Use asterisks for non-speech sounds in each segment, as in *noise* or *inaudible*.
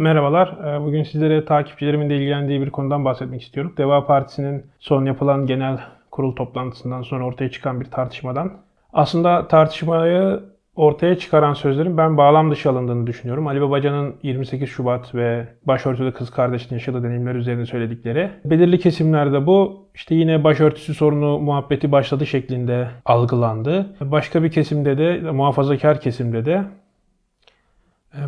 Merhabalar. Ee, Bugün sizlere takipçilerimin de ilgilendiği bir konudan bahsetmek istiyorum. Deva Partisi'nin son yapılan genel kurul toplantısından sonra ortaya çıkan bir tartışmadan. Aslında tartışmayı ortaya çıkaran sözlerin ben bağlam dışı alındığını düşünüyorum. Ali Babacan'ın 28 Şubat ve başörtülü kız kardeşinin yaşadığı deneyimler üzerine söyledikleri. Belirli kesimlerde bu işte yine başörtüsü sorunu muhabbeti başladı şeklinde algılandı. Başka bir kesimde de muhafazakar kesimde de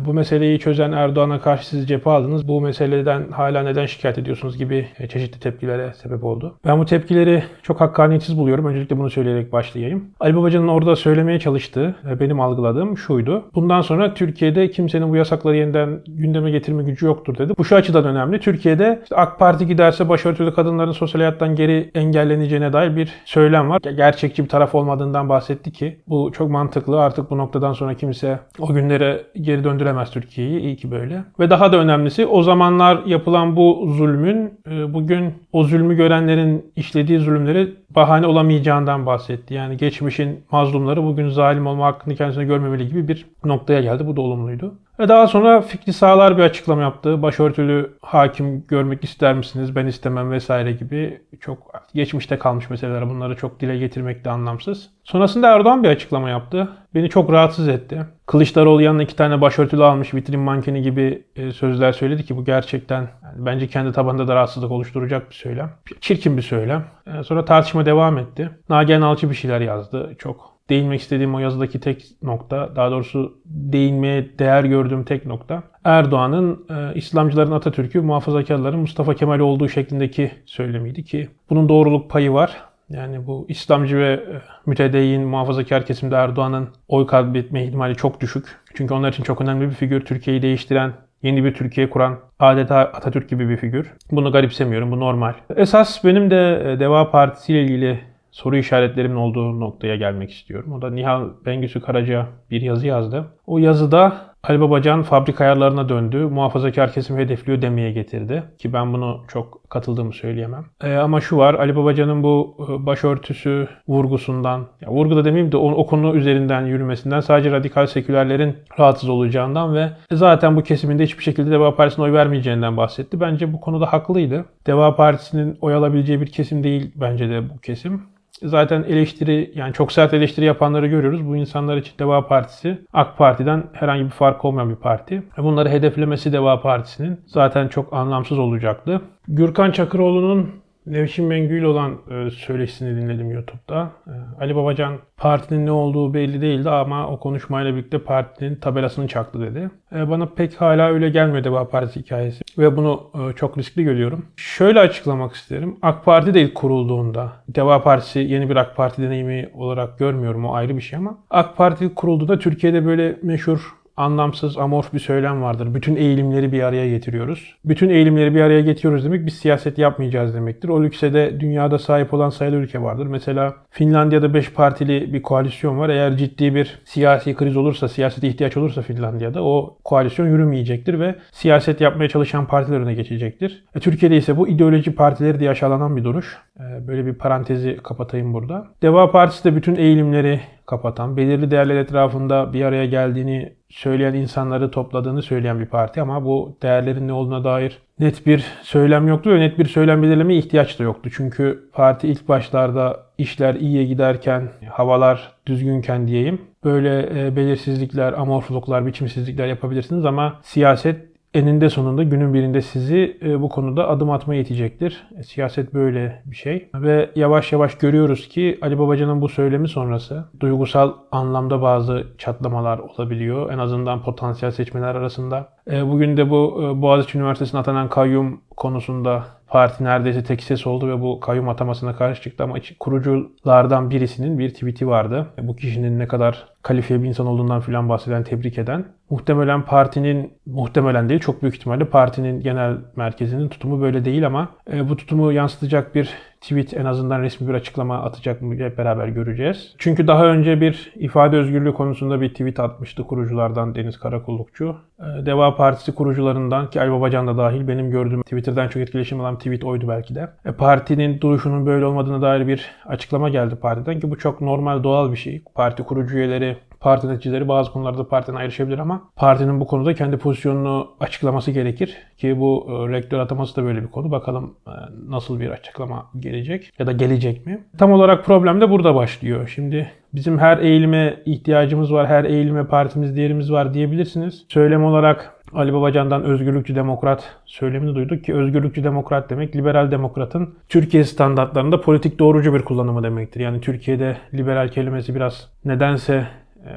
bu meseleyi çözen Erdoğan'a karşı siz cephe aldınız. Bu meseleden hala neden şikayet ediyorsunuz gibi e, çeşitli tepkilere sebep oldu. Ben bu tepkileri çok hakkaniyetsiz buluyorum. Öncelikle bunu söyleyerek başlayayım. Ali Babacan'ın orada söylemeye çalıştığı, e, benim algıladığım şuydu. Bundan sonra Türkiye'de kimsenin bu yasakları yeniden gündeme getirme gücü yoktur dedi. Bu şu açıdan önemli. Türkiye'de işte AK Parti giderse başörtülü kadınların sosyal hayattan geri engelleneceğine dair bir söylem var. Gerçekçi bir taraf olmadığından bahsetti ki bu çok mantıklı. Artık bu noktadan sonra kimse o günlere geri döndüremez Türkiye'yi. İyi ki böyle. Ve daha da önemlisi o zamanlar yapılan bu zulmün e, bugün o zulmü görenlerin işlediği zulümleri bahane olamayacağından bahsetti. Yani geçmişin mazlumları bugün zalim olma hakkını kendisine görmemeli gibi bir noktaya geldi. Bu da olumluydu. Ve daha sonra Fikri Sağlar bir açıklama yaptı. Başörtülü hakim görmek ister misiniz? Ben istemem vesaire gibi çok geçmişte kalmış meseleler. Bunları çok dile getirmek de anlamsız. Sonrasında Erdoğan bir açıklama yaptı. Beni çok rahatsız etti. Kılıçdaroğlu yanına iki tane başörtülü almış vitrin mankeni gibi e, sözler söyledi ki bu gerçekten yani bence kendi tabanında da rahatsızlık oluşturacak bir söylem. Çirkin bir söylem. E, Sonra tartışma devam etti. Nagihan Alçı bir şeyler yazdı. Çok değinmek istediğim o yazıdaki tek nokta, daha doğrusu değinmeye değer gördüğüm tek nokta, Erdoğan'ın e, İslamcıların Atatürk'ü, muhafazakarların Mustafa Kemal olduğu şeklindeki söylemiydi ki bunun doğruluk payı var. Yani bu İslamcı ve e, mütedeyyin muhafazakar kesimde Erdoğan'ın oy kaybetme ihtimali çok düşük. Çünkü onlar için çok önemli bir figür. Türkiye'yi değiştiren, yeni bir Türkiye kuran adeta Atatürk gibi bir figür. Bunu garipsemiyorum, bu normal. Esas benim de e, Deva Partisi ile ilgili soru işaretlerimin olduğu noktaya gelmek istiyorum. O da Nihal Bengüsü Karaca bir yazı yazdı. O yazıda Ali Babacan fabrika ayarlarına döndü. Muhafazakar kesim hedefliyor demeye getirdi. Ki ben bunu çok katıldığımı söyleyemem. Ee, ama şu var Ali Babacan'ın bu e, başörtüsü vurgusundan, ya vurgu da demeyeyim de o, o konu üzerinden yürümesinden sadece radikal sekülerlerin rahatsız olacağından ve zaten bu kesiminde hiçbir şekilde Deva Partisi'ne oy vermeyeceğinden bahsetti. Bence bu konuda haklıydı. Deva Partisi'nin oy alabileceği bir kesim değil bence de bu kesim zaten eleştiri yani çok sert eleştiri yapanları görüyoruz. Bu insanlar için Deva Partisi AK Parti'den herhangi bir fark olmayan bir parti. Bunları hedeflemesi Deva Partisi'nin zaten çok anlamsız olacaktı. Gürkan Çakıroğlu'nun Nevşin Mengü ile olan e, söyleşisini dinledim YouTube'da. E, Ali Babacan partinin ne olduğu belli değildi ama o konuşmayla birlikte partinin tabelasını çaktı dedi. E, bana pek hala öyle gelmiyor Deva Partisi hikayesi ve bunu çok riskli görüyorum. Şöyle açıklamak isterim. AK Parti de ilk kurulduğunda Deva Partisi yeni bir AK Parti deneyimi olarak görmüyorum o ayrı bir şey ama AK Parti kurulduğunda Türkiye'de böyle meşhur anlamsız, amorf bir söylem vardır. Bütün eğilimleri bir araya getiriyoruz. Bütün eğilimleri bir araya getiriyoruz demek biz siyaset yapmayacağız demektir. O lükse de dünyada sahip olan sayılı ülke vardır. Mesela Finlandiya'da 5 partili bir koalisyon var. Eğer ciddi bir siyasi kriz olursa, siyasete ihtiyaç olursa Finlandiya'da o koalisyon yürümeyecektir ve siyaset yapmaya çalışan partiler öne geçecektir. E, Türkiye'de ise bu ideoloji partileri diye aşağılanan bir duruş. E, böyle bir parantezi kapatayım burada. Deva Partisi de bütün eğilimleri kapatan, belirli değerler etrafında bir araya geldiğini söyleyen insanları topladığını söyleyen bir parti ama bu değerlerin ne olduğuna dair net bir söylem yoktu ve net bir söylem belirlemeye ihtiyaç da yoktu. Çünkü parti ilk başlarda işler iyiye giderken, havalar düzgünken diyeyim, böyle e, belirsizlikler, amorfluklar, biçimsizlikler yapabilirsiniz ama siyaset eninde sonunda günün birinde sizi e, bu konuda adım atmaya itecektir. E, siyaset böyle bir şey. Ve yavaş yavaş görüyoruz ki Ali Babacan'ın bu söylemi sonrası duygusal anlamda bazı çatlamalar olabiliyor. En azından potansiyel seçmenler arasında. E, bugün de bu Boğaziçi Üniversitesi'ne atanan kayyum konusunda parti neredeyse tek ses oldu ve bu kayyum atamasına karşı çıktı ama kuruculardan birisinin bir tweet'i vardı. Bu kişinin ne kadar kalifiye bir insan olduğundan filan bahseden, tebrik eden. Muhtemelen partinin, muhtemelen değil çok büyük ihtimalle partinin genel merkezinin tutumu böyle değil ama e, bu tutumu yansıtacak bir tweet en azından resmi bir açıklama atacak mı hep beraber göreceğiz. Çünkü daha önce bir ifade özgürlüğü konusunda bir tweet atmıştı kuruculardan Deniz Karakullukçu. E, Deva Partisi kurucularından ki Ali Babacan da dahil benim gördüğüm Twitter'dan çok etkileşim alan tweet oydu belki de. E, partinin duruşunun böyle olmadığına dair bir açıklama geldi partiden ki bu çok normal doğal bir şey. Parti kurucu üyeleri parti yöneticileri bazı konularda partiden ayrışabilir ama partinin bu konuda kendi pozisyonunu açıklaması gerekir. Ki bu e, rektör ataması da böyle bir konu. Bakalım e, nasıl bir açıklama gelecek ya da gelecek mi? Tam olarak problem de burada başlıyor. Şimdi bizim her eğilime ihtiyacımız var, her eğilime partimiz, değerimiz var diyebilirsiniz. Söylem olarak Ali Babacan'dan özgürlükçü demokrat söylemini duyduk ki özgürlükçü demokrat demek liberal demokratın Türkiye standartlarında politik doğrucu bir kullanımı demektir. Yani Türkiye'de liberal kelimesi biraz nedense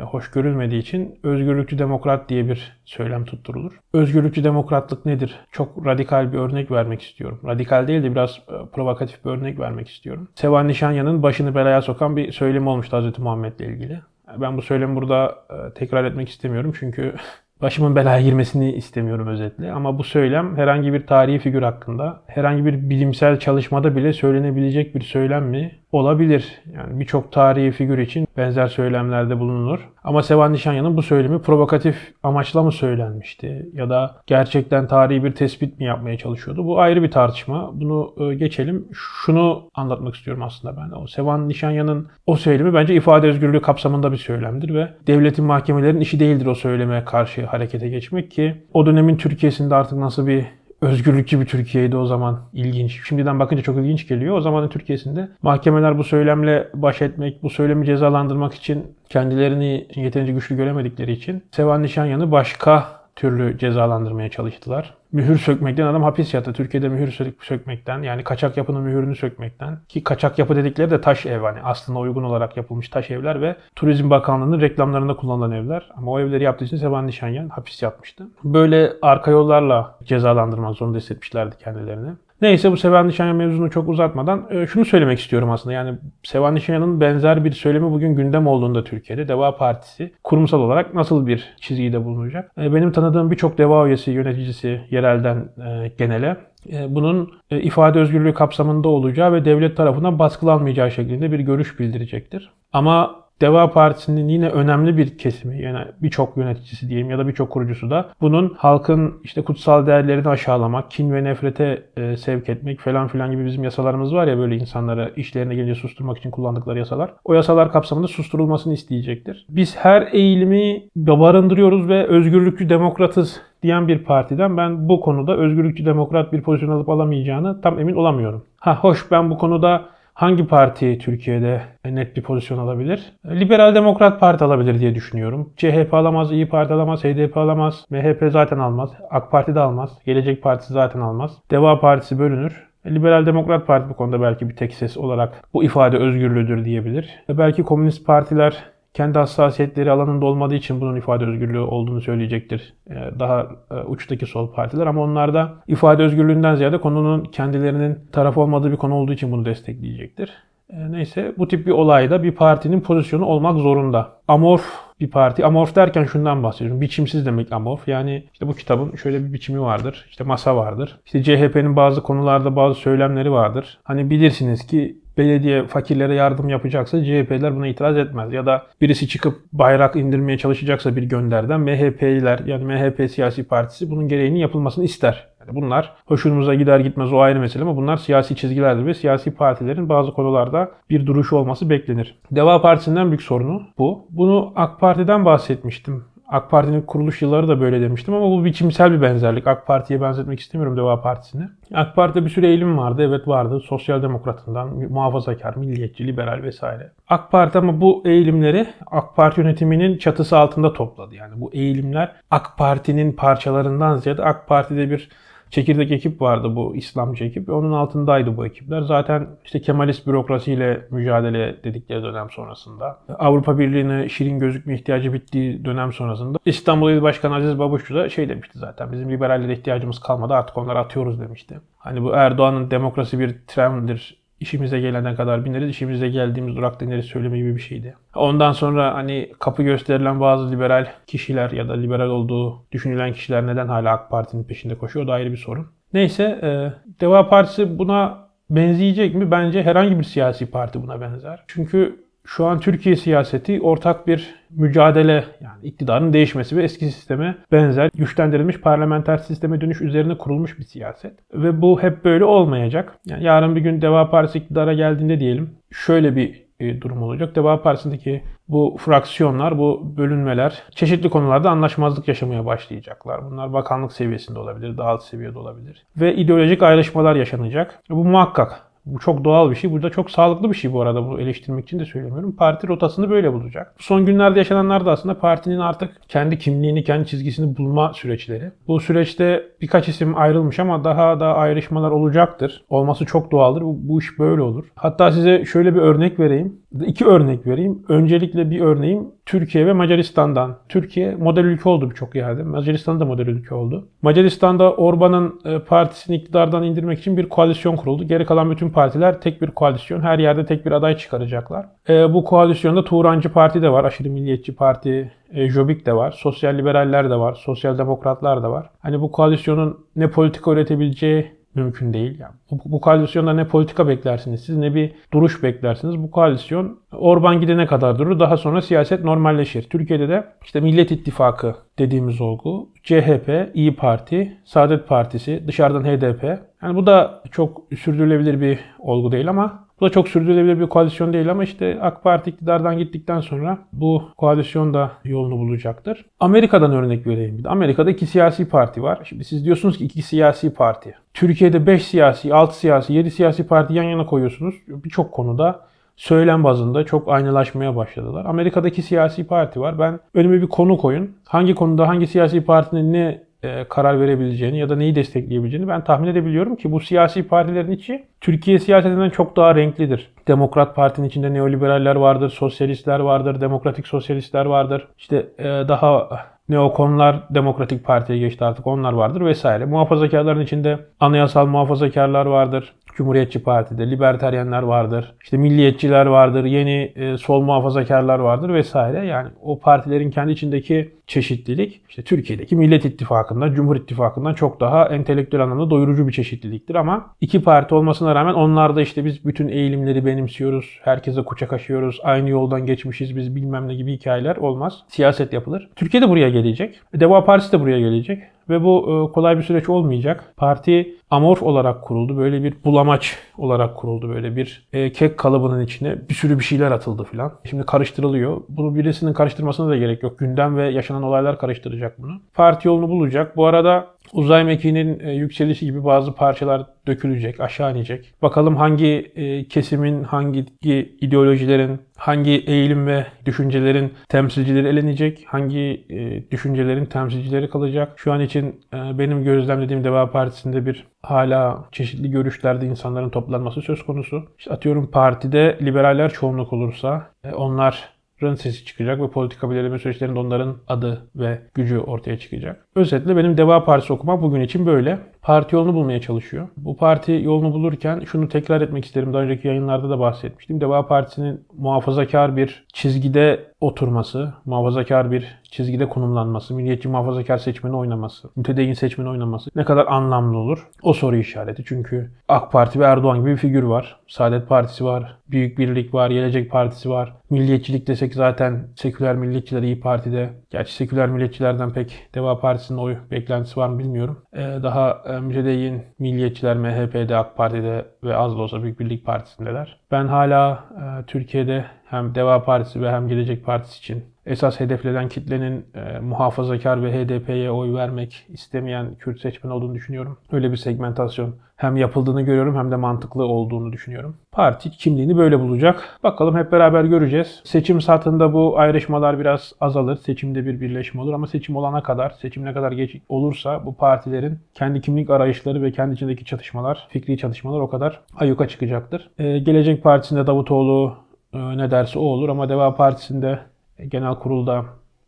hoş görülmediği için özgürlükçü demokrat diye bir söylem tutturulur. Özgürlükçü demokratlık nedir? Çok radikal bir örnek vermek istiyorum. Radikal değil de biraz e, provokatif bir örnek vermek istiyorum. Sevan Nişanya'nın başını belaya sokan bir söylemi olmuştu Hz. Muhammed'le ilgili. Ben bu söylemi burada e, tekrar etmek istemiyorum çünkü *laughs* başımın belaya girmesini istemiyorum özetle. Ama bu söylem herhangi bir tarihi figür hakkında, herhangi bir bilimsel çalışmada bile söylenebilecek bir söylem mi? Olabilir. Yani birçok tarihi figür için benzer söylemlerde bulunur. Ama Sevan Nişanya'nın bu söylemi provokatif amaçla mı söylenmişti? Ya da gerçekten tarihi bir tespit mi yapmaya çalışıyordu? Bu ayrı bir tartışma. Bunu e, geçelim. Şunu anlatmak istiyorum aslında ben. O Sevan Nişanya'nın o söylemi bence ifade özgürlüğü kapsamında bir söylemdir ve devletin mahkemelerin işi değildir o söyleme karşı harekete geçmek ki o dönemin Türkiye'sinde artık nasıl bir özgürlükçü bir Türkiye'ydi o zaman. ilginç. Şimdiden bakınca çok ilginç geliyor. O zamanın Türkiye'sinde mahkemeler bu söylemle baş etmek, bu söylemi cezalandırmak için kendilerini yeterince güçlü göremedikleri için Sevan Nişanyan'ı başka türlü cezalandırmaya çalıştılar. Mühür sökmekten adam hapis yattı. Türkiye'de mühür sökmekten yani kaçak yapının mühürünü sökmekten ki kaçak yapı dedikleri de taş ev hani aslında uygun olarak yapılmış taş evler ve Turizm Bakanlığı'nın reklamlarında kullanılan evler. Ama o evleri yaptığı için Sevan Nişanyan hapis yatmıştı. Böyle arka yollarla cezalandırmak zorunda hissetmişlerdi kendilerini. Neyse bu Sevan Nişanyan mevzunu çok uzatmadan e, şunu söylemek istiyorum aslında. Yani Sevan Nişanyan'ın benzer bir söylemi bugün gündem olduğunda Türkiye'de Deva Partisi kurumsal olarak nasıl bir çizgide bulunacak? E, benim tanıdığım birçok Deva üyesi, yöneticisi yerelden e, genele bunun ifade özgürlüğü kapsamında olacağı ve devlet tarafından baskılanmayacağı şeklinde bir görüş bildirecektir. Ama Deva Partisi'nin yine önemli bir kesimi yani birçok yöneticisi diyeyim ya da birçok kurucusu da bunun halkın işte kutsal değerlerini aşağılamak, kin ve nefrete e, sevk etmek falan filan gibi bizim yasalarımız var ya böyle insanları işlerine gelince susturmak için kullandıkları yasalar. O yasalar kapsamında susturulmasını isteyecektir. Biz her eğilimi barındırıyoruz ve özgürlükçü demokratız diyen bir partiden ben bu konuda özgürlükçü demokrat bir pozisyon alıp alamayacağını tam emin olamıyorum. Ha hoş ben bu konuda hangi parti Türkiye'de net bir pozisyon alabilir? Liberal Demokrat Parti alabilir diye düşünüyorum. CHP alamaz, İyi Parti alamaz, HDP alamaz, MHP zaten almaz, AK Parti de almaz, Gelecek Partisi zaten almaz. Deva Partisi bölünür. Liberal Demokrat Parti bu konuda belki bir tek ses olarak bu ifade özgürlüğüdür diyebilir. Belki komünist partiler kendi hassasiyetleri alanında olmadığı için bunun ifade özgürlüğü olduğunu söyleyecektir. Ee, daha e, uçtaki sol partiler ama onlar da ifade özgürlüğünden ziyade konunun kendilerinin taraf olmadığı bir konu olduğu için bunu destekleyecektir. Ee, neyse bu tip bir olayda bir partinin pozisyonu olmak zorunda. Amorf bir parti. Amorf derken şundan bahsediyorum. Biçimsiz demek amorf. Yani işte bu kitabın şöyle bir biçimi vardır. İşte masa vardır. İşte CHP'nin bazı konularda bazı söylemleri vardır. Hani bilirsiniz ki belediye fakirlere yardım yapacaksa CHP'ler buna itiraz etmez. Ya da birisi çıkıp bayrak indirmeye çalışacaksa bir gönderden MHP'liler yani MHP siyasi partisi bunun gereğinin yapılmasını ister. Yani bunlar hoşumuza gider gitmez o ayrı mesele ama bunlar siyasi çizgilerdir ve siyasi partilerin bazı konularda bir duruşu olması beklenir. Deva Partisi'nden büyük sorunu bu. Bunu AK Parti'den bahsetmiştim. AK Parti'nin kuruluş yılları da böyle demiştim ama bu biçimsel bir benzerlik. AK Parti'ye benzetmek istemiyorum Deva Partisi'ni. AK Parti'de bir sürü eğilim vardı. Evet vardı. Sosyal demokratından, muhafazakar, milliyetçi, liberal vesaire. AK Parti ama bu eğilimleri AK Parti yönetiminin çatısı altında topladı. Yani bu eğilimler AK Parti'nin parçalarından ziyade AK Parti'de bir çekirdek ekip vardı bu İslamcı ekip. Onun altındaydı bu ekipler. Zaten işte Kemalist bürokrasiyle mücadele dedikleri dönem sonrasında. Avrupa Birliği'ne şirin gözükme ihtiyacı bittiği dönem sonrasında İstanbul İl Başkanı Aziz Babuşçu da şey demişti zaten. Bizim liberallere ihtiyacımız kalmadı artık onları atıyoruz demişti. Hani bu Erdoğan'ın demokrasi bir trenddir işimize gelene kadar bineriz, işimize geldiğimiz durakta ineriz söyleme gibi bir şeydi. Ondan sonra hani kapı gösterilen bazı liberal kişiler ya da liberal olduğu düşünülen kişiler neden hala AK Parti'nin peşinde koşuyor o da ayrı bir sorun. Neyse e, Deva Partisi buna benzeyecek mi? Bence herhangi bir siyasi parti buna benzer. Çünkü şu an Türkiye siyaseti ortak bir mücadele yani iktidarın değişmesi ve eski sisteme benzer güçlendirilmiş parlamenter sisteme dönüş üzerine kurulmuş bir siyaset. Ve bu hep böyle olmayacak. Yani yarın bir gün Deva Partisi iktidara geldiğinde diyelim şöyle bir e, durum olacak. Deva Partisi'ndeki bu fraksiyonlar, bu bölünmeler çeşitli konularda anlaşmazlık yaşamaya başlayacaklar. Bunlar bakanlık seviyesinde olabilir, daha alt seviyede olabilir. Ve ideolojik ayrışmalar yaşanacak. Bu muhakkak. Bu çok doğal bir şey. Bu da çok sağlıklı bir şey bu arada. Bunu eleştirmek için de söylemiyorum. Parti rotasını böyle bulacak. Son günlerde yaşananlar da aslında partinin artık kendi kimliğini, kendi çizgisini bulma süreçleri. Bu süreçte birkaç isim ayrılmış ama daha da ayrışmalar olacaktır. Olması çok doğaldır. Bu, bu iş böyle olur. Hatta size şöyle bir örnek vereyim. İki örnek vereyim. Öncelikle bir örneğim Türkiye ve Macaristan'dan. Türkiye model ülke oldu birçok yerde. Macaristan da model ülke oldu. Macaristan'da Orban'ın e, partisini iktidardan indirmek için bir koalisyon kuruldu. Geri kalan bütün partiler tek bir koalisyon. Her yerde tek bir aday çıkaracaklar. E, bu koalisyonda Turancı Parti de var. Aşırı Milliyetçi Parti, e, Jobbik de var. Sosyal liberaller de var. Sosyal demokratlar da var. Hani bu koalisyonun ne politika üretebileceği mümkün değil. Yani bu, bu koalisyonda ne politika beklersiniz siz ne bir duruş beklersiniz. Bu koalisyon Orban gidene kadar durur. Daha sonra siyaset normalleşir. Türkiye'de de işte Millet İttifakı dediğimiz olgu, CHP, İyi Parti, Saadet Partisi, dışarıdan HDP. Yani bu da çok sürdürülebilir bir olgu değil ama bu da çok sürdürülebilir bir koalisyon değil ama işte AK Parti iktidardan gittikten sonra bu koalisyon da yolunu bulacaktır. Amerika'dan örnek vereyim. Amerika'da iki siyasi parti var. Şimdi siz diyorsunuz ki iki siyasi parti. Türkiye'de 5 siyasi, 6 siyasi, 7 siyasi parti yan yana koyuyorsunuz. Birçok konuda söylem bazında çok aynılaşmaya başladılar. Amerika'daki siyasi parti var. Ben önüme bir konu koyun. Hangi konuda hangi siyasi partinin ne karar verebileceğini ya da neyi destekleyebileceğini ben tahmin edebiliyorum ki bu siyasi partilerin içi Türkiye siyasetinden çok daha renklidir. Demokrat Parti'nin içinde neoliberaller vardır, sosyalistler vardır, demokratik sosyalistler vardır. İşte e, daha neokonlar Demokratik Parti'ye geçti artık onlar vardır vesaire. Muhafazakarların içinde anayasal muhafazakarlar vardır. Cumhuriyetçi Parti'de liberteryenler vardır. İşte milliyetçiler vardır, yeni e, sol muhafazakarlar vardır vesaire. Yani o partilerin kendi içindeki çeşitlilik işte Türkiye'deki Millet İttifakı'ndan, Cumhur İttifakı'ndan çok daha entelektüel anlamda doyurucu bir çeşitliliktir ama iki parti olmasına rağmen onlar da işte biz bütün eğilimleri benimsiyoruz, herkese kucak aşıyoruz, aynı yoldan geçmişiz biz bilmem ne gibi hikayeler olmaz. Siyaset yapılır. Türkiye de buraya gelecek. Deva Partisi de buraya gelecek. Ve bu e, kolay bir süreç olmayacak. Parti amorf olarak kuruldu. Böyle bir bulamaç olarak kuruldu. Böyle bir e, kek kalıbının içine bir sürü bir şeyler atıldı filan. Şimdi karıştırılıyor. Bunu birisinin karıştırmasına da gerek yok. Gündem ve yaşanan olaylar karıştıracak bunu. Parti yolunu bulacak. Bu arada uzay mekiğinin e, yükselişi gibi bazı parçalar dökülecek, aşağı inecek. Bakalım hangi kesimin, hangi ideolojilerin, hangi eğilim ve düşüncelerin temsilcileri elenecek, hangi düşüncelerin temsilcileri kalacak. Şu an için benim gözlemlediğim Deva Partisi'nde bir hala çeşitli görüşlerde insanların toplanması söz konusu. İşte atıyorum partide liberaller çoğunluk olursa onlar sesi çıkacak ve politika belirleme süreçlerinde onların adı ve gücü ortaya çıkacak. Özetle benim Deva Partisi okumak bugün için böyle. Parti yolunu bulmaya çalışıyor. Bu parti yolunu bulurken şunu tekrar etmek isterim. Daha önceki yayınlarda da bahsetmiştim. Deva Partisi'nin muhafazakar bir çizgide oturması, muhafazakar bir çizgide konumlanması, milliyetçi muhafazakar seçmeni oynaması, mütedeyyin seçmeni oynaması ne kadar anlamlı olur? O soru işareti. Çünkü AK Parti ve Erdoğan gibi bir figür var. Saadet Partisi var, Büyük Birlik var, Gelecek Partisi var. Milliyetçilik desek zaten seküler milliyetçiler iyi Parti'de. Gerçi seküler milliyetçilerden pek Deva Partisi'nin oy beklentisi var mı bilmiyorum. Ee, daha e, mütedeyyin milliyetçiler MHP'de, AK Parti'de ve az da olsa Büyük Birlik Partisi'ndeler. Ben hala e, Türkiye'de hem Deva Partisi ve hem Gelecek Partisi için esas hedeflenen kitlenin e, muhafazakar ve HDP'ye oy vermek istemeyen Kürt seçmen olduğunu düşünüyorum. Öyle bir segmentasyon hem yapıldığını görüyorum hem de mantıklı olduğunu düşünüyorum. Parti kimliğini böyle bulacak. Bakalım hep beraber göreceğiz. Seçim satında bu ayrışmalar biraz azalır. Seçimde bir birleşme olur ama seçim olana kadar, seçim ne kadar geç olursa bu partilerin kendi kimlik arayışları ve kendi içindeki çatışmalar, fikri çatışmalar o kadar ayyuka çıkacaktır. Ee, Gelecek Partisi'nde Davutoğlu e, ne derse o olur ama Deva Partisi'nde genel kurulda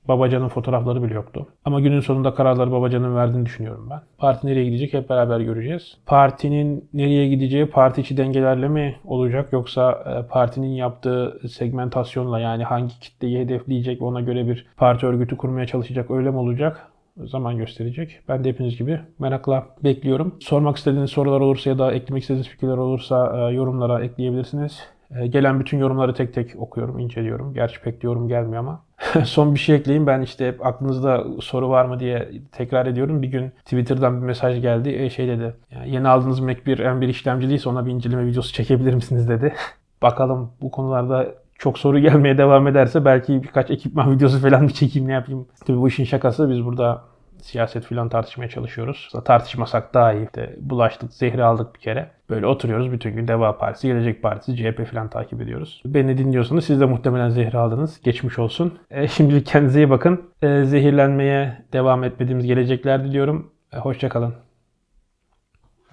Babacan'ın fotoğrafları bile yoktu. Ama günün sonunda kararları Babacan'ın verdiğini düşünüyorum ben. Parti nereye gidecek hep beraber göreceğiz. Partinin nereye gideceği parti içi dengelerle mi olacak yoksa e, partinin yaptığı segmentasyonla yani hangi kitleyi hedefleyecek ona göre bir parti örgütü kurmaya çalışacak öyle mi olacak? zaman gösterecek. Ben de hepiniz gibi merakla bekliyorum. Sormak istediğiniz sorular olursa ya da eklemek istediğiniz fikirler olursa e, yorumlara ekleyebilirsiniz. E, gelen bütün yorumları tek tek okuyorum, inceliyorum. Gerçi pek yorum gelmiyor ama. *laughs* Son bir şey ekleyeyim. Ben işte hep aklınızda soru var mı diye tekrar ediyorum. Bir gün Twitter'dan bir mesaj geldi. E, şey dedi. Yeni aldığınız Mac bir M1 işlemci değilse ona bir inceleme videosu çekebilir misiniz dedi. *laughs* Bakalım bu konularda çok soru gelmeye devam ederse belki birkaç ekipman *laughs* videosu falan bir çekeyim ne yapayım. Tabii bu işin şakası biz burada siyaset falan tartışmaya çalışıyoruz. Aslında tartışmasak daha iyi. İşte bulaştık, zehri aldık bir kere. Böyle oturuyoruz bütün gün Deva Partisi, Gelecek Partisi, CHP falan takip ediyoruz. Beni dinliyorsanız siz de muhtemelen zehri aldınız. Geçmiş olsun. E, şimdilik kendinize iyi bakın. E, zehirlenmeye devam etmediğimiz gelecekler diliyorum. E, hoşçakalın.